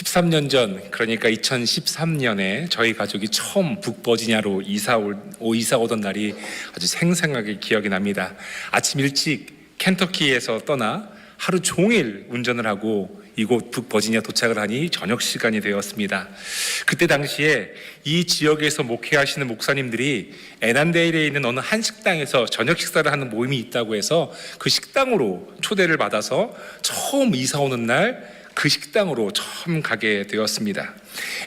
13년 전, 그러니까 2013년에 저희 가족이 처음 북버지니아로 이사 올, 오, 이사 오던 날이 아주 생생하게 기억이 납니다. 아침 일찍 켄터키에서 떠나 하루 종일 운전을 하고 이곳 북버지니아 도착을 하니 저녁 시간이 되었습니다. 그때 당시에 이 지역에서 목회하시는 목사님들이 에난데일에 있는 어느 한 식당에서 저녁 식사를 하는 모임이 있다고 해서 그 식당으로 초대를 받아서 처음 이사 오는 날 그 식당으로 처음 가게 되었습니다.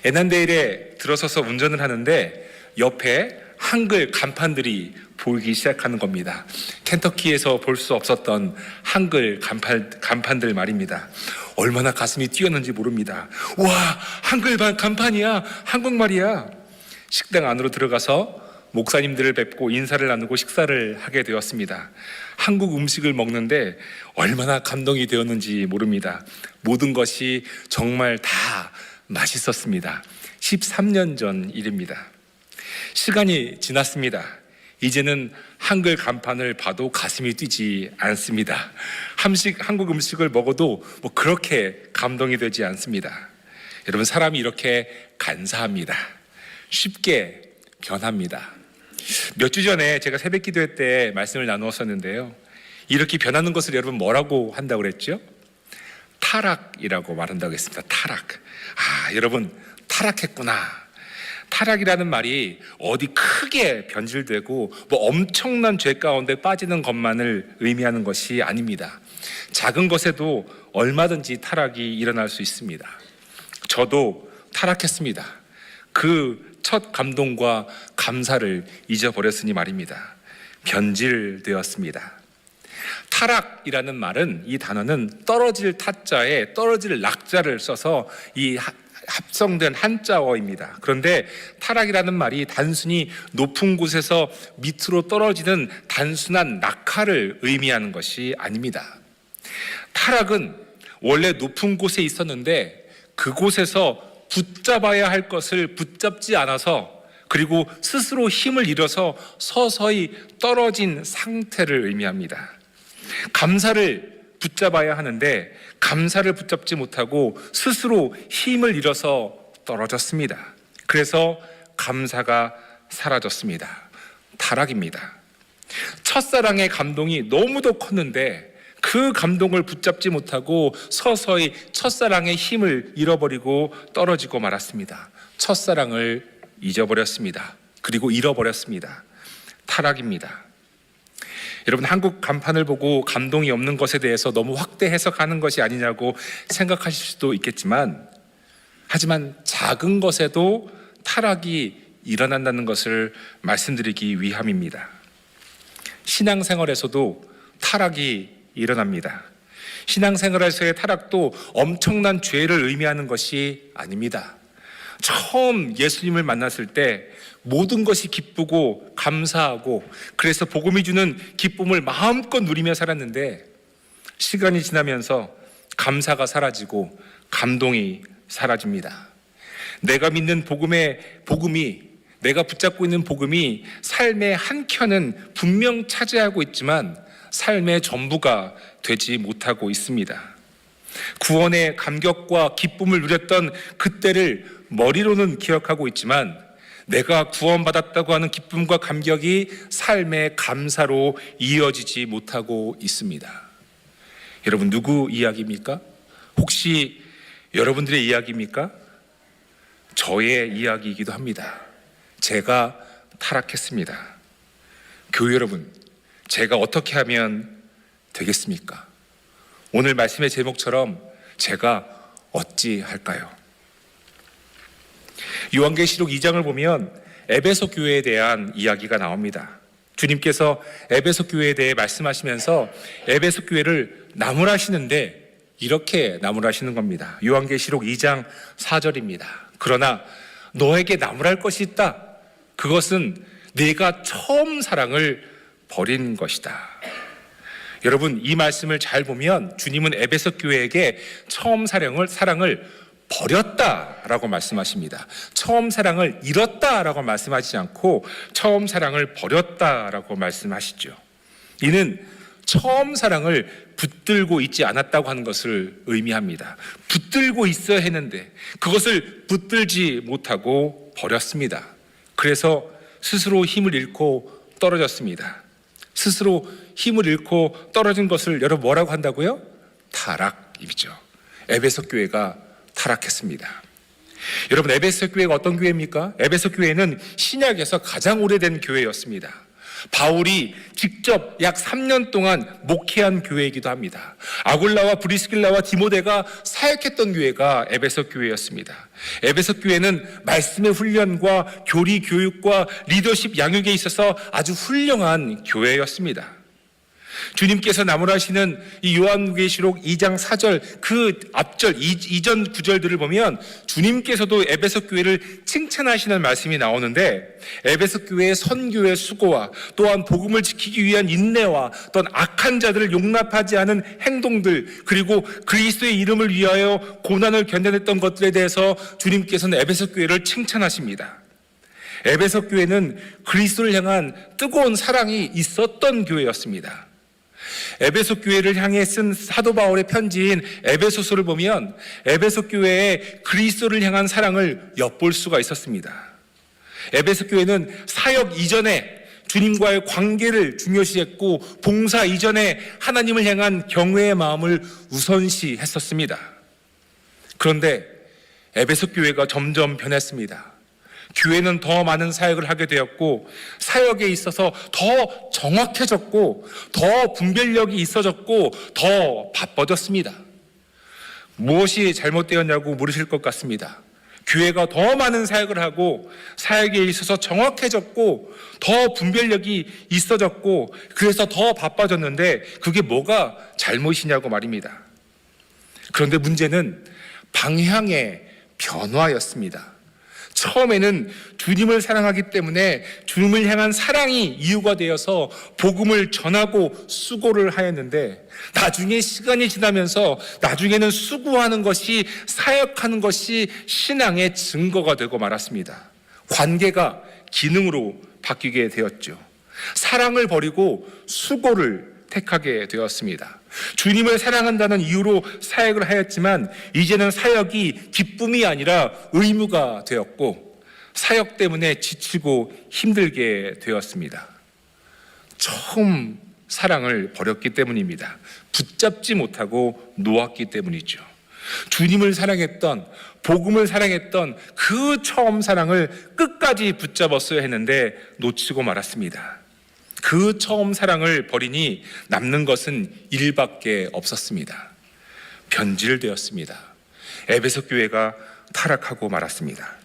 에난데일에 들어서서 운전을 하는데 옆에 한글 간판들이 보이기 시작하는 겁니다. 켄터키에서 볼 수 없었던 한글 간판, 간판들 말입니다. 얼마나 가슴이 뛰었는지 모릅니다. 와, 한글 반- 간판이야. 한국말이야. 식당 안으로 들어가서 목사님들을 뵙고 인사를 나누고 식사를 하게 되었습니다. 한국 음식을 먹는데 얼마나 감동이 되었는지 모릅니다. 모든 것이 정말 다 맛있었습니다. 13년 전 일입니다. 시간이 지났습니다. 이제는 한글 간판을 봐도 가슴이 뛰지 않습니다. 한식, 한국 음식을 먹어도 뭐 그렇게 감동이 되지 않습니다. 여러분, 사람이 이렇게 간사합니다. 쉽게 변합니다. 몇 주 전에 제가 새벽 기도회 때 말씀을 나누었었는데요. 이렇게 변하는 것을 여러분 뭐라고 한다고 그랬죠? 타락이라고 말한다고 했습니다. 타락. 아, 여러분, 타락했구나. 타락이라는 말이 어디 크게 변질되고 뭐 엄청난 죄 가운데 빠지는 것만을 의미하는 것이 아닙니다. 작은 것에도 얼마든지 타락이 일어날 수 있습니다. 저도 타락했습니다. 그 첫 감동과 감사를 잊어버렸으니 말입니다. 변질되었습니다. 타락이라는 말은 이 단어는 떨어질 타자에 떨어질 낙자를 써서 이 하- 합성된 한자어입니다. 그런데 타락이라는 말이 단순히 높은 곳에서 밑으로 떨어지는 단순한 낙하를 의미하는 것이 아닙니다. 타락은 원래 높은 곳에 있었는데 그곳에서 붙잡아야 할 것을 붙잡지 않아서 그리고 스스로 힘을 잃어서 서서히 떨어진 상태를 의미합니다. 감사를 붙잡아야 하는데 감사를 붙잡지 못하고 스스로 힘을 잃어서 떨어졌습니다. 그래서 감사가 사라졌습니다. 타락입니다. 첫사랑의 감동이 너무도 컸는데 그 감동을 붙잡지 못하고 서서히 첫사랑의 힘을 잃어버리고 떨어지고 말았습니다. 첫사랑을 잊어버렸습니다. 그리고 잃어버렸습니다. 타락입니다. 여러분 한국 간판을 보고 감동이 없는 것에 대해서 너무 확대 해석하는 것이 아니냐고 생각하실 수도 있겠지만 하지만 작은 것에도 타락이 일어난다는 것을 말씀드리기 위함입니다. 신앙생활에서도 타락이 일어납니다. 신앙생활에서의 타락도 엄청난 죄를 의미하는 것이 아닙니다. 처음 예수님을 만났을 때 모든 것이 기쁘고 감사하고 그래서 복음이 주는 기쁨을 마음껏 누리며 살았는데 시간이 지나면서 감사가 사라지고 감동이 사라집니다. 내가 믿는 복음의 복음이 내가 붙잡고 있는 복음이 삶의 한 켠은 분명 차지하고 있지만 삶의 전부가 되지 못하고 있습니다. 구원의 감격과 기쁨을 누렸던 그때를 머리로는 기억하고 있지만 내가 구원받았다고 하는 기쁨과 감격이 삶의 감사로 이어지지 못하고 있습니다. 여러분 누구 이야기입니까? 혹시 여러분들의 이야기입니까? 저의 이야기이기도 합니다. 제가 타락했습니다. 교회 여러분, 제가 어떻게 하면 되겠습니까? 오늘 말씀의 제목처럼 제가 어찌 할까요? 요한계시록 2장을 보면 에베소 교회에 대한 이야기가 나옵니다. 주님께서 에베소 교회에 대해 말씀하시면서 에베소 교회를 나무라시는데 이렇게 나무라시는 겁니다. 요한계시록 2장 4절입니다. 그러나 너에게 나무랄 것이 있다. 그것은 네가 처음 사랑을 버린 것이다. 여러분 이 말씀을 잘 보면 주님은 에베소 교회에게 처음 사랑을 사랑을 버렸다라고 말씀하십니다. 처음 사랑을 잃었다라고 말씀하시지 않고 처음 사랑을 버렸다라고 말씀하시죠. 이는 처음 사랑을 붙들고 있지 않았다고 하는 것을 의미합니다. 붙들고 있어야 했는데 그것을 붙들지 못하고 버렸습니다. 그래서 스스로 힘을 잃고 떨어졌습니다. 스스로 힘을 잃고 떨어진 것을 여러분 뭐라고 한다고요? 타락이죠. 에베소 교회가 타락했습니다. 여러분 에베소 교회가 어떤 교회입니까? 에베소 교회는 신약에서 가장 오래된 교회였습니다. 바울이 직접 약 3년 동안 목회한 교회이기도 합니다. 아굴라와 브리스길라와 디모데가 사역했던 교회가 에베소 교회였습니다. 에베소 교회는 말씀의 훈련과 교리 교육과 리더십 양육에 있어서 아주 훌륭한 교회였습니다. 주님께서 나무라시는 이 요한계시록 2장 4절 그 앞절 이- 이전 구절들을 보면 주님께서도 에베소 교회를 칭찬하시는 말씀이 나오는데 에베소 교회의 선교의 수고와 또한 복음을 지키기 위한 인내와 또한 악한 자들을 용납하지 않은 행동들 그리고 그리스도의 이름을 위하여 고난을 견뎌냈던 것들에 대해서 주님께서는 에베소 교회를 칭찬하십니다. 에베소 교회는 그리스도를 향한 뜨거운 사랑이 있었던 교회였습니다. 에베소 교회를 향해 쓴 사도 바울의 편지인 에베소서를 보면 에베소 교회의 그리스도를 향한 사랑을 엿볼 수가 있었습니다. 에베소 교회는 사역 이전에 주님과의 관계를 중요시했고 봉사 이전에 하나님을 향한 경외의 마음을 우선시했었습니다. 그런데 에베소 교회가 점점 변했습니다. 교회는 더 많은 사역을 하게 되었고 사역에 있어서 더 정확해졌고 더 분별력이 있어졌고 더 바빠졌습니다. 무엇이 잘못되었냐고 물으실 것 같습니다. 교회가 더 많은 사역을 하고 사역에 있어서 정확해졌고 더 분별력이 있어졌고 그래서 더 바빠졌는데 그게 뭐가 잘못이냐고 말입니다. 그런데 문제는 방향의 변화였습니다. 처음에는 주님을 사랑하기 때문에 주님을 향한 사랑이 이유가 되어서 복음을 전하고 수고를 하였는데 나중에 시간이 지나면서 나중에는 수고하는 것이 사역하는 것이 신앙의 증거가 되고 말았습니다. 관계가 기능으로 바뀌게 되었죠. 사랑을 버리고 수고를 택하게 되었습니다. 주님을 사랑한다는 이유로 사역을 하였지만 이제는 사역이 기쁨이 아니라 의무가 되었고 사역 때문에 지치고 힘들게 되었습니다. 처음 사랑을 버렸기 때문입니다. 붙잡지 못하고 놓았기 때문이죠. 주님을 사랑했던 복음을 사랑했던 그 처음 사랑을 끝까지 붙잡았어야 했는데 놓치고 말았습니다. 그 처음 사랑을 버리니 남는 것은 일밖에 없었습니다. 변질되었습니다. 에베소 교회가 타락하고 말았습니다.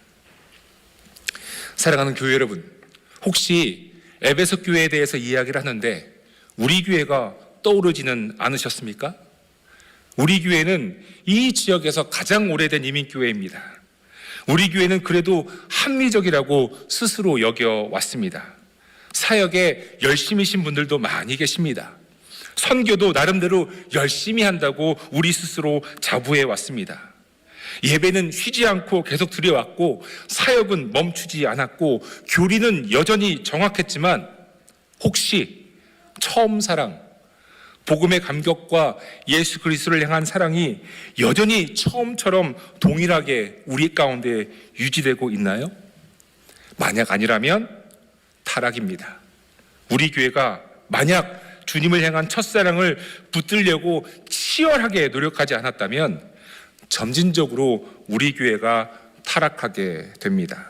사랑하는 교회 여러분, 혹시 에베소 교회에 대해서 이야기를 하는데 우리 교회가 떠오르지는 않으셨습니까? 우리 교회는 이 지역에서 가장 오래된 이민교회입니다. 우리 교회는 그래도 합리적이라고 스스로 여겨왔습니다. 사역에 열심히신 분들도 많이 계십니다. 선교도 나름대로 열심히 한다고 우리 스스로 자부해 왔습니다. 예배는 쉬지 않고 계속 드려왔고 사역은 멈추지 않았고 교리는 여전히 정확했지만 혹시 처음 사랑 복음의 감격과 예수 그리스도를 향한 사랑이 여전히 처음처럼 동일하게 우리 가운데 유지되고 있나요? 만약 아니라면 타락입니다. 우리 교회가 만약 주님을 향한 첫사랑을 붙들려고 치열하게 노력하지 않았다면 점진적으로 우리 교회가 타락하게 됩니다.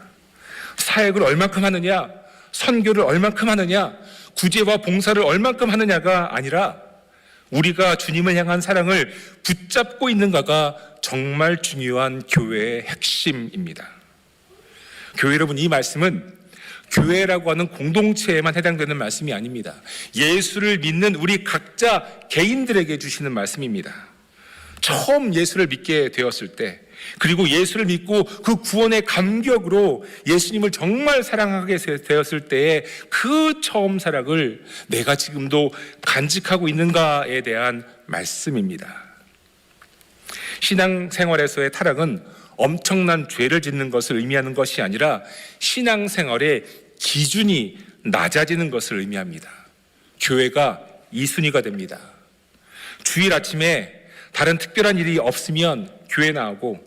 사역을 얼만큼 하느냐, 선교를 얼만큼 하느냐, 구제와 봉사를 얼만큼 하느냐가 아니라 우리가 주님을 향한 사랑을 붙잡고 있는가가 정말 중요한 교회의 핵심입니다. 교회 여러분, 이 말씀은 교회라고 하는 공동체에만 해당되는 말씀이 아닙니다. 예수를 믿는 우리 각자 개인들에게 주시는 말씀입니다. 처음 예수를 믿게 되었을 때, 그리고 예수를 믿고 그 구원의 감격으로 예수님을 정말 사랑하게 되었을 때의 그 처음 사랑을 내가 지금도 간직하고 있는가에 대한 말씀입니다. 신앙 생활에서의 타락은 엄청난 죄를 짓는 것을 의미하는 것이 아니라 신앙생활의 기준이 낮아지는 것을 의미합니다. 교회가 이순위가 됩니다. 주일 아침에 다른 특별한 일이 없으면 교회 나오고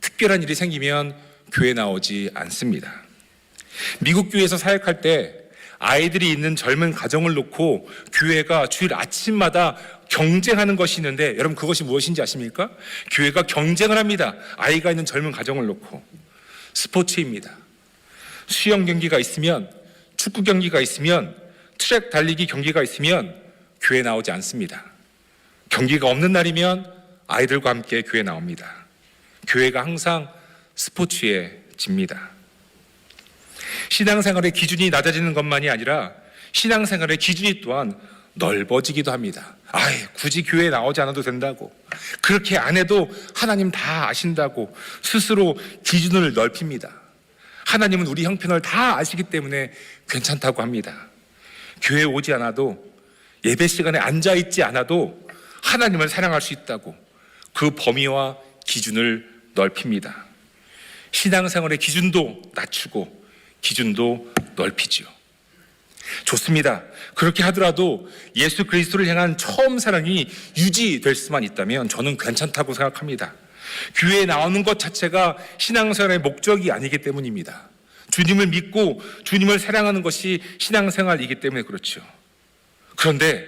특별한 일이 생기면 교회 나오지 않습니다. 미국 교회에서 사역할 때 아이들이 있는 젊은 가정을 놓고 교회가 주일 아침마다 경쟁하는 것이 있는데 여러분 그것이 무엇인지 아십니까? 교회가 경쟁을 합니다. 아이가 있는 젊은 가정을 놓고 스포츠입니다. 수영 경기가 있으면 축구 경기가 있으면 트랙 달리기 경기가 있으면 교회 나오지 않습니다. 경기가 없는 날이면 아이들과 함께 교회 나옵니다. 교회가 항상 스포츠에 집니다. 신앙생활의 기준이 낮아지는 것만이 아니라 신앙생활의 기준이 또한 넓어지기도 합니다. 아이, 굳이 교회에 나오지 않아도 된다고. 그렇게 안 해도 하나님 다 아신다고 스스로 기준을 넓힙니다. 하나님은 우리 형편을 다 아시기 때문에 괜찮다고 합니다. 교회 오지 않아도 예배 시간에 앉아 있지 않아도 하나님을 사랑할 수 있다고 그 범위와 기준을 넓힙니다. 신앙생활의 기준도 낮추고 기준도 넓히지요. 좋습니다. 그렇게 하더라도 예수 그리스도를 향한 처음 사랑이 유지될 수만 있다면 저는 괜찮다고 생각합니다. 교회에 나오는 것 자체가 신앙생활의 목적이 아니기 때문입니다. 주님을 믿고 주님을 사랑하는 것이 신앙생활이기 때문에 그렇죠. 그런데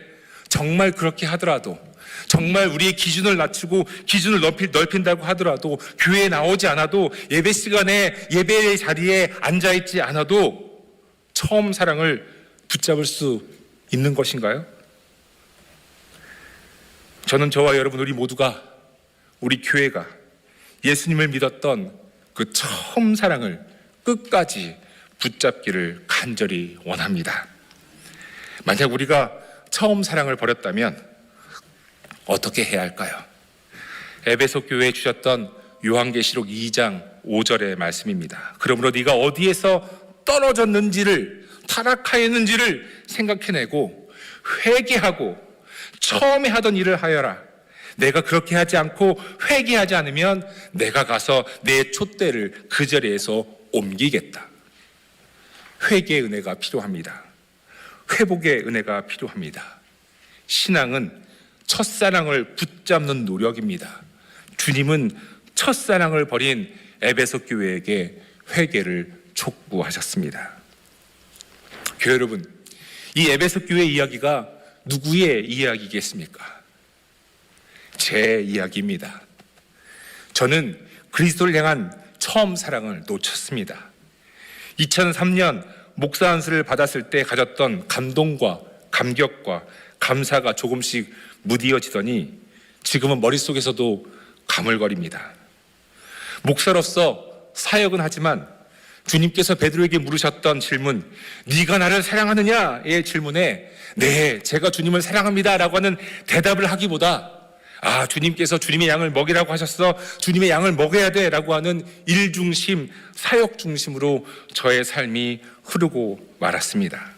정말 그렇게 하더라도 정말 우리의 기준을 낮추고 기준을 넓히, 넓힌다고 하더라도 교회에 나오지 않아도 예배 시간에 예배의 자리에 앉아 있지 않아도 처음 사랑을 붙잡을 수 있는 것인가요? 저는 저와 여러분 우리 모두가 우리 교회가 예수님을 믿었던 그 처음 사랑을 끝까지 붙잡기를 간절히 원합니다. 만약 우리가 처음 사랑을 버렸다면 어떻게 해야 할까요? 에베소 교회에 주셨던 요한계시록 2장 5절의 말씀입니다. 그러므로 네가 어디에서 떨어졌는지를 타락하였는지를 생각해내고 회개하고 처음에 하던 일을 하여라. 내가 그렇게 하지 않고 회개하지 않으면 내가 가서 내 촛대를 그 자리에서 옮기겠다. 회개의 은혜가 필요합니다. 회복의 은혜가 필요합니다. 신앙은 첫사랑을 붙잡는 노력입니다. 주님은 첫사랑을 버린 에베소 교회에게 회개를 촉구하셨습니다. 교회 여러분, 이 에베소 교회 이야기가 누구의 이야기겠습니까? 제 이야기입니다. 저는 그리스도를 향한 처음 사랑을 놓쳤습니다. 2003년 목사 안수를 받았을 때 가졌던 감동과 감격과 감사가 조금씩 무디어지더니 지금은 머릿속에서도 가물거립니다. 목사로서 사역은 하지만 주님께서 베드로에게 물으셨던 질문, 네가 나를 사랑하느냐의 질문에 네, 제가 주님을 사랑합니다라고 하는 대답을 하기보다 아, 주님께서 주님의 양을 먹이라고 하셨어. 주님의 양을 먹여야 돼. 라고 하는 일 중심, 사역 중심으로 저의 삶이 흐르고 말았습니다.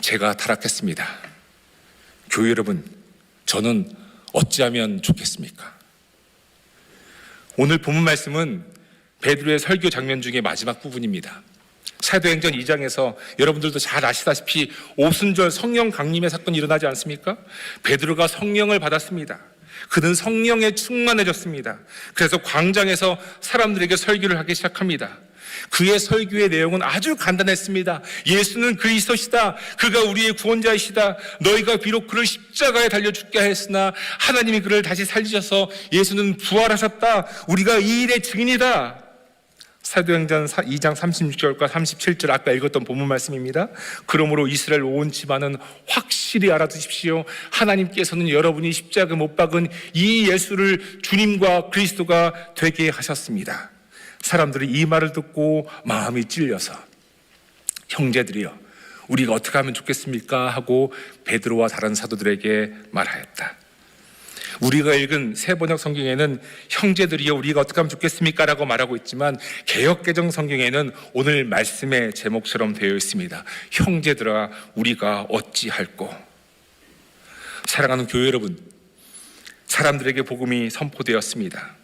제가 타락했습니다. 교회 여러분, 저는 어찌하면 좋겠습니까? 오늘 본문 말씀은 베드로의 설교 장면 중에 마지막 부분입니다. 사도행전 2장에서 여러분들도 잘 아시다시피 오순절 성령 강림의 사건이 일어나지 않습니까? 베드로가 성령을 받았습니다. 그는 성령에 충만해졌습니다. 그래서 광장에서 사람들에게 설교를 하기 시작합니다. 그의 설교의 내용은 아주 간단했습니다. 예수는 그리스도시다. 그가 우리의 구원자이시다. 너희가 비록 그를 십자가에 달려 죽게 하였으나 하나님이 그를 다시 살리셔서 예수는 부활하셨다. 우리가 이 일의 증인이다. 사도행전 2장 36절과 37절 아까 읽었던 본문 말씀입니다. 그러므로 이스라엘 온 집안은 확실히 알아두십시오. 하나님께서는 여러분이 십자가 못 박은 이 예수를 주님과 그리스도가 되게 하셨습니다. 사람들이 이 말을 듣고 마음이 찔려서 형제들이여 우리가 어떻게 하면 좋겠습니까 하고 베드로와 다른 사도들에게 말하였다. 우리가 읽은 새 번역 성경에는 형제들이여 우리가 어떻게 하면 좋겠습니까? 라고 말하고 있지만 개혁개정 성경에는 오늘 말씀의 제목처럼 되어 있습니다. 형제들아 우리가 어찌할꼬? 사랑하는 교회 여러분, 사람들에게 복음이 선포되었습니다.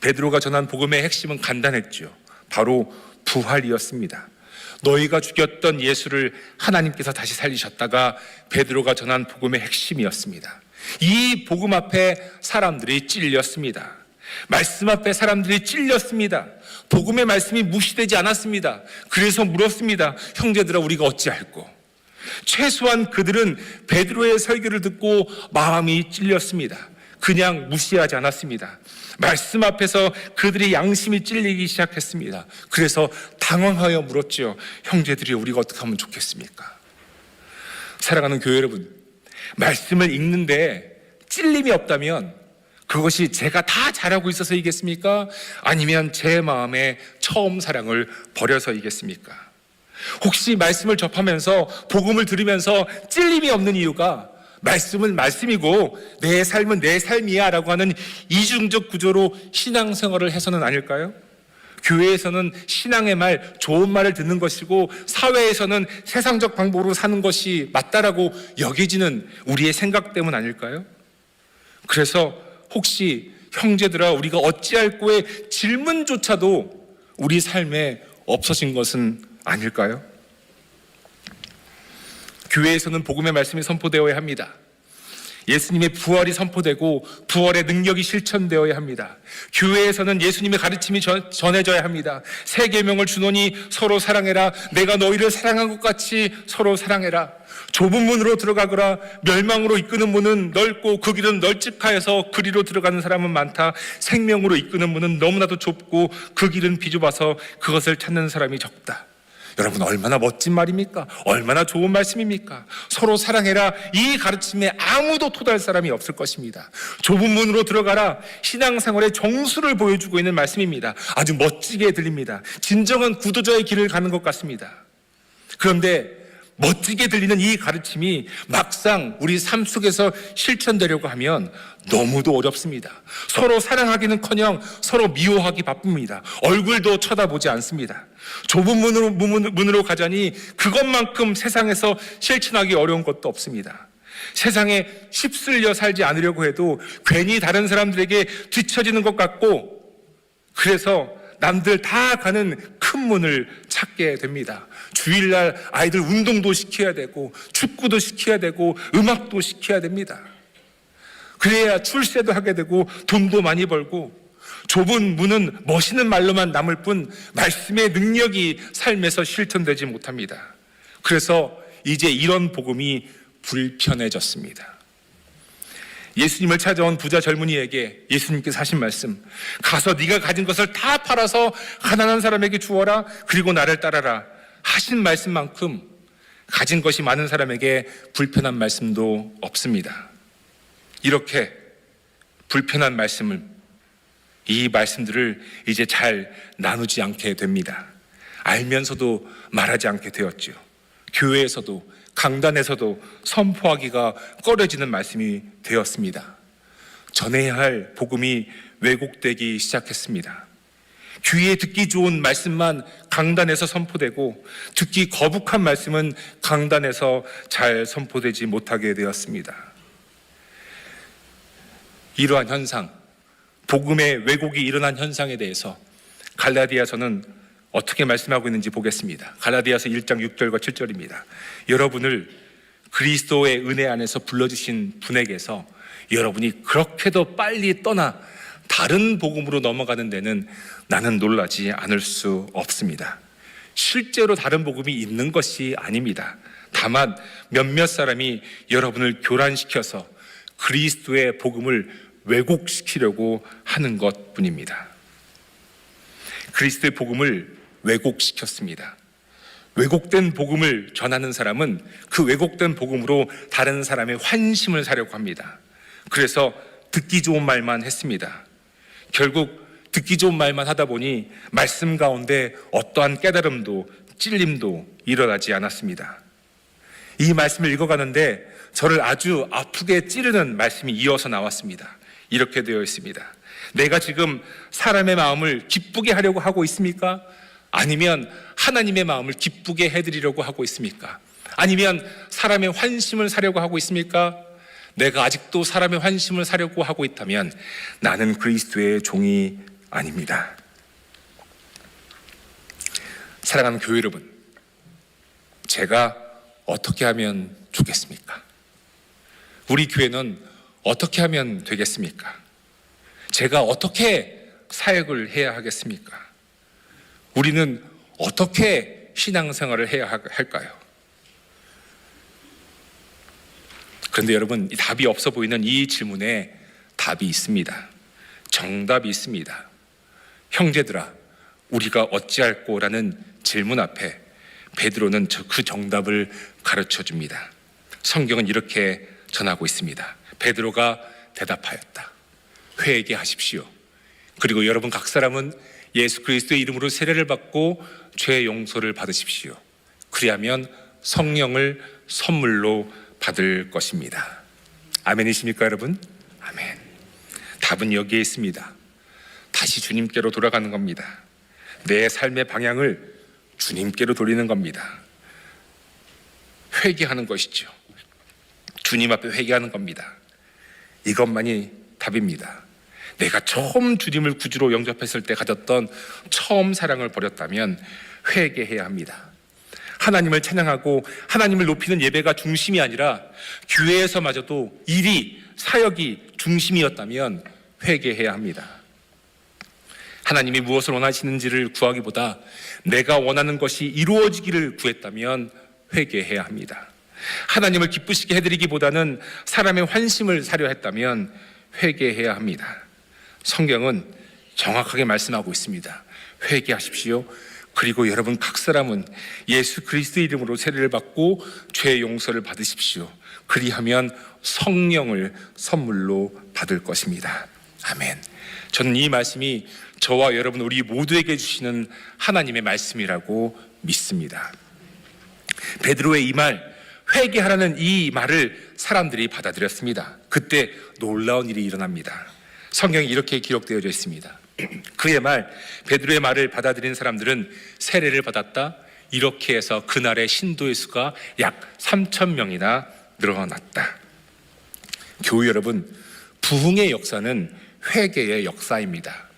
베드로가 전한 복음의 핵심은 간단했죠. 바로 부활이었습니다. 너희가 죽였던 예수를 하나님께서 다시 살리셨다가 베드로가 전한 복음의 핵심이었습니다. 이 복음 앞에 사람들이 찔렸습니다. 말씀 앞에 사람들이 찔렸습니다. 복음의 말씀이 무시되지 않았습니다. 그래서 물었습니다. 형제들아 우리가 어찌할꼬? 최소한 그들은 베드로의 설교를 듣고 마음이 찔렸습니다. 그냥 무시하지 않았습니다. 말씀 앞에서 그들의 양심이 찔리기 시작했습니다. 그래서 당황하여 물었죠. 형제들이 우리가 어떻게 하면 좋겠습니까? 사랑하는 교회 여러분, 말씀을 읽는데 찔림이 없다면 그것이 제가 다 잘하고 있어서이겠습니까? 아니면 제 마음의 처음 사랑을 버려서이겠습니까? 혹시 말씀을 접하면서 복음을 들으면서 찔림이 없는 이유가 말씀은 말씀이고 내 삶은 내 삶이야라고 하는 이중적 구조로 신앙생활을 해서는 아닐까요? 교회에서는 신앙의 말, 좋은 말을 듣는 것이고 사회에서는 세상적 방법으로 사는 것이 맞다라고 여겨지는 우리의 생각 때문 아닐까요? 그래서 혹시 형제들아 우리가 어찌할 거에 질문조차도 우리 삶에 없어진 것은 아닐까요? 교회에서는 복음의 말씀이 선포되어야 합니다. 예수님의 부활이 선포되고 부활의 능력이 실천되어야 합니다. 교회에서는 예수님의 가르침이 전- 전해져야 합니다. 세 계명을 주노니 서로 사랑해라. 내가 너희를 사랑한 것 같이 서로 사랑해라. 좁은 문으로 들어가거라. 멸망으로 이끄는 문은 넓고 그 길은 널찍하여서 그리로 들어가는 사람은 많다. 생명으로 이끄는 문은 너무나도 좁고 그 길은 비좁아서 그것을 찾는 사람이 적다. 여러분 얼마나 멋진 말입니까? 얼마나 좋은 말씀입니까? 서로 사랑해라. 이 가르침에 아무도 토달 사람이 없을 것입니다. 좁은 문으로 들어가라. 신앙생활의 정수를 보여주고 있는 말씀입니다. 아주 멋지게 들립니다. 진정한 구도자의 길을 가는 것 같습니다. 그런데 멋지게 들리는 이 가르침이 막상 우리 삶 속에서 실천되려고 하면 너무도 어렵습니다. 서로 사랑하기는커녕 서로 미워하기 바쁩니다. 얼굴도 쳐다보지 않습니다. 좁은 문으로, 문- 문으로 가자니 그것만큼 세상에서 실천하기 어려운 것도 없습니다. 세상에 휩쓸려 살지 않으려고 해도 괜히 다른 사람들에게 뒤처지는 것 같고 그래서 남들 다 가는 큰 문을 찾게 됩니다. 주일날 아이들 운동도 시켜야 되고 축구도 시켜야 되고 음악도 시켜야 됩니다. 그래야 출세도 하게 되고 돈도 많이 벌고 좁은 문은 멋있는 말로만 남을 뿐 말씀의 능력이 삶에서 실천되지 못합니다. 그래서 이제 이런 복음이 불편해졌습니다. 예수님을 찾아온 부자 젊은이에게 예수님께서 하신 말씀 가서 네가 가진 것을 다 팔아서 가난한 사람에게 주어라 그리고 나를 따라라 하신 말씀만큼 가진 것이 많은 사람에게 불편한 말씀도 없습니다. 이렇게 불편한 말씀을 이 말씀들을 이제 잘 나누지 않게 됩니다. 알면서도 말하지 않게 되었죠. 교회에서도 강단에서도 선포하기가 꺼려지는 말씀이 되었습니다. 전해야 할 복음이 왜곡되기 시작했습니다. 귀에 듣기 좋은 말씀만 강단에서 선포되고 듣기 거북한 말씀은 강단에서 잘 선포되지 못하게 되었습니다. 이러한 현상, 복음의 왜곡이 일어난 현상에 대해서 갈라디아서는 어떻게 말씀하고 있는지 보겠습니다. 갈라디아서 1장 6절과 7절입니다. 여러분을 그리스도의 은혜 안에서 불러주신 분에게서 여러분이 그렇게도 빨리 떠나 다른 복음으로 넘어가는 데는 나는 놀라지 않을 수 없습니다. 실제로 다른 복음이 있는 것이 아닙니다. 다만 몇몇 사람이 여러분을 교란시켜서 그리스도의 복음을 왜곡시키려고 하는 것 뿐입니다. 그리스도의 복음을 왜곡시켰습니다. 왜곡된 복음을 전하는 사람은 그 왜곡된 복음으로 다른 사람의 환심을 사려고 합니다. 그래서 듣기 좋은 말만 했습니다. 결국 듣기 좋은 말만 하다 보니 말씀 가운데 어떠한 깨달음도 찔림도 일어나지 않았습니다. 이 말씀을 읽어가는데 저를 아주 아프게 찌르는 말씀이 이어서 나왔습니다. 이렇게 되어 있습니다. 내가 지금 사람의 마음을 기쁘게 하려고 하고 있습니까? 아니면 하나님의 마음을 기쁘게 해드리려고 하고 있습니까? 아니면 사람의 환심을 사려고 하고 있습니까? 내가 아직도 사람의 환심을 사려고 하고 있다면 나는 그리스도의 종이 아닙니다. 사랑하는 교회 여러분, 제가 어떻게 하면 좋겠습니까? 우리 교회는 어떻게 하면 되겠습니까? 제가 어떻게 사역을 해야 하겠습니까? 우리는 어떻게 신앙생활을 해야 하- 할까요? 그런데 여러분, 이 답이 없어 보이는 이 질문에 답이 있습니다. 정답이 있습니다. 형제들아, 우리가 어찌할꼬라는 질문 앞에 베드로는 저- 그 정답을 가르쳐 줍니다. 성경은 이렇게 전하고 있습니다. 베드로가 대답하였다. 회개하십시오. 그리고 여러분 각 사람은 예수 그리스도의 이름으로 세례를 받고 죄 용서를 받으십시오. 그리하면 성령을 선물로 받을 것입니다. 아멘이십니까, 여러분? 아멘. 답은 여기에 있습니다. 다시 주님께로 돌아가는 겁니다. 내 삶의 방향을 주님께로 돌리는 겁니다. 회개하는 것이죠. 주님 앞에 회개하는 겁니다. 이것만이 답입니다. 내가 처음 주님을 구주로 영접했을 때 가졌던 처음 사랑을 버렸다면 회개해야 합니다. 하나님을 찬양하고 하나님을 높이는 예배가 중심이 아니라 교회에서마저도 일이 사역이 중심이었다면 회개해야 합니다. 하나님이 무엇을 원하시는지를 구하기보다 내가 원하는 것이 이루어지기를 구했다면 회개해야 합니다. 하나님을 기쁘시게 해드리기보다는 사람의 환심을 사려 했다면 회개해야 합니다. 성경은 정확하게 말씀하고 있습니다. 회개하십시오. 그리고 여러분 각 사람은 예수 그리스도의 이름으로 세례를 받고 죄 용서를 받으십시오. 그리하면 성령을 선물로 받을 것입니다. 아멘. 저는 이 말씀이 저와 여러분 우리 모두에게 주시는 하나님의 말씀이라고 믿습니다. 베드로의 이 말, 회개하라는 이 말을 사람들이 받아들였습니다. 그때 놀라운 일이 일어납니다. 성경에 이렇게 기록되어져 있습니다. 그의 말, 베드로의 말을 받아들인 사람들은 세례를 받았다. 이렇게 해서 그날의 신도의 수가 약 3천 명이나 늘어났다. 교회 여러분, 부흥의 역사는 회개의 역사입니다.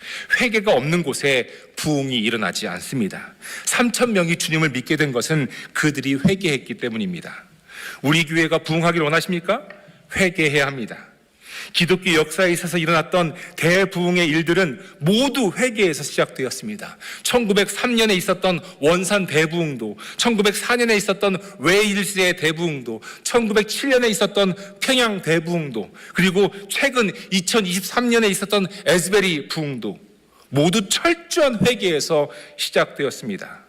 회개가 없는 곳에 부흥이 일어나지 않습니다. 3천 명이 주님을 믿게 된 것은 그들이 회개했기 때문입니다. 우리 교회가 부흥하기를 원하십니까? 회개해야 합니다. 기독교 역사에 있어서 일어났던 대부흥의 일들은 모두 회개에서 시작되었습니다. 1903년에 있었던 원산 대부흥도, 1904년에 있었던 웨일스의 대부흥도, 1907년에 있었던 평양 대부흥도, 그리고 최근 2023년에 있었던 에스베리 부흥도 모두 철저한 회개에서 시작되었습니다.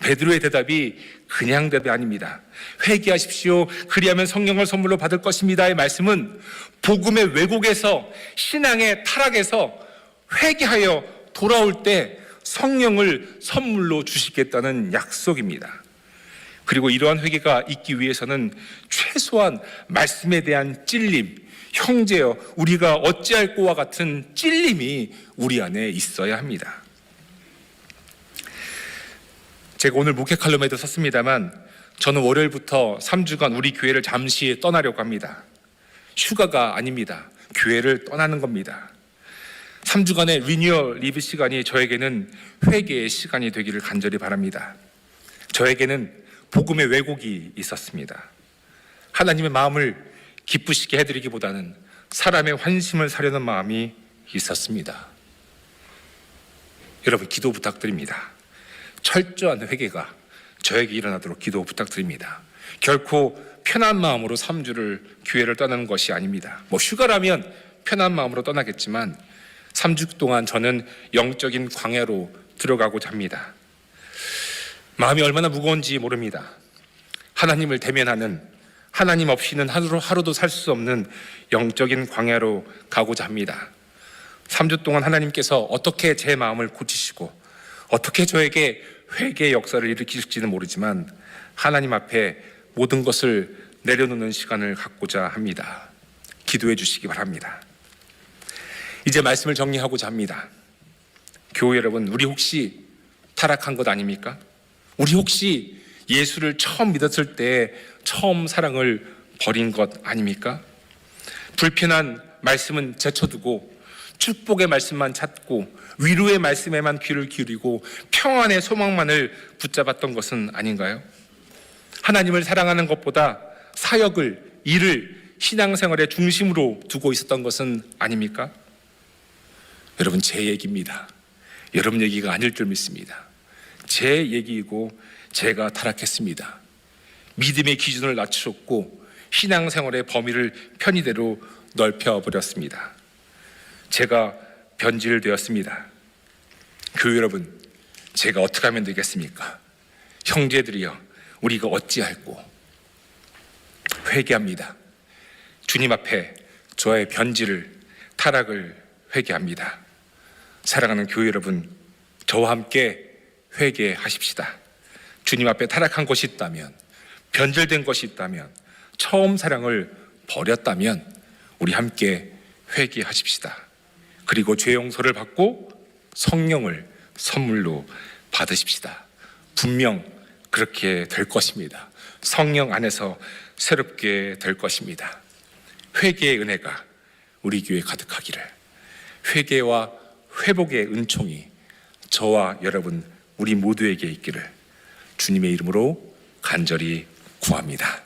베드로의 대답이 그냥 대답이 아닙니다. 회개하십시오. 그리하면 성령을 선물로 받을 것입니다의 말씀은 복음의 왜곡에서 신앙의 타락에서 회개하여 돌아올 때 성령을 선물로 주시겠다는 약속입니다. 그리고 이러한 회개가 있기 위해서는 최소한 말씀에 대한 찔림, 형제여 우리가 어찌할 거와 같은 찔림이 우리 안에 있어야 합니다. 제가 오늘 목회 칼럼에도 썼습니다만 저는 월요일부터 3주간 우리 교회를 잠시 떠나려고 합니다. 휴가가 아닙니다. 교회를 떠나는 겁니다. 3주간의 리뉴얼 리브 시간이 저에게는 회개의 시간이 되기를 간절히 바랍니다. 저에게는 복음의 왜곡이 있었습니다. 하나님의 마음을 기쁘시게 해드리기보다는 사람의 환심을 사려는 마음이 있었습니다. 여러분 기도 부탁드립니다. 철저한 회개가 저에게 일어나도록 기도 부탁드립니다. 결코 편한 마음으로 3주를 교회를 떠나는 것이 아닙니다. 뭐 휴가라면 편한 마음으로 떠나겠지만 3주 동안 저는 영적인 광야로 들어가고자 합니다. 마음이 얼마나 무거운지 모릅니다. 하나님을 대면하는 하나님 없이는 하루, 하루도 살 수 없는 영적인 광야로 가고자 합니다. 3주 동안 하나님께서 어떻게 제 마음을 고치시고 어떻게 저에게 회개의 역사를 일으키실지는 모르지만 하나님 앞에 모든 것을 내려놓는 시간을 갖고자 합니다. 기도해 주시기 바랍니다. 이제 말씀을 정리하고자 합니다. 교회 여러분, 우리 혹시 타락한 것 아닙니까? 우리 혹시 예수를 처음 믿었을 때 처음 사랑을 버린 것 아닙니까? 불편한 말씀은 제쳐두고 축복의 말씀만 찾고 위로의 말씀에만 귀를 기울이고 평안의 소망만을 붙잡았던 것은 아닌가요? 하나님을 사랑하는 것보다 사역을, 일을 신앙생활의 중심으로 두고 있었던 것은 아닙니까? 여러분, 제 얘기입니다. 여러분 얘기가 아닐 줄 믿습니다. 제 얘기이고 제가 타락했습니다. 믿음의 기준을 낮추었고 신앙생활의 범위를 편의대로 넓혀버렸습니다. 제가 변질되었습니다. 교회 여러분, 제가 어떻게 하면 되겠습니까? 형제들이여, 우리가 어찌할꼬? 회개합니다. 주님 앞에 저의 변질을, 타락을 회개합니다. 사랑하는 교회 여러분, 저와 함께 회개하십시다. 주님 앞에 타락한 것이 있다면, 변질된 것이 있다면, 처음 사랑을 버렸다면, 우리 함께 회개하십시다. 그리고 죄 용서를 받고 성령을 선물로 받으십시다. 분명 그렇게 될 것입니다. 성령 안에서 새롭게 될 것입니다. 회개의 은혜가 우리 교회에 가득하기를 회개와 회복의 은총이 저와 여러분 우리 모두에게 있기를 주님의 이름으로 간절히 구합니다.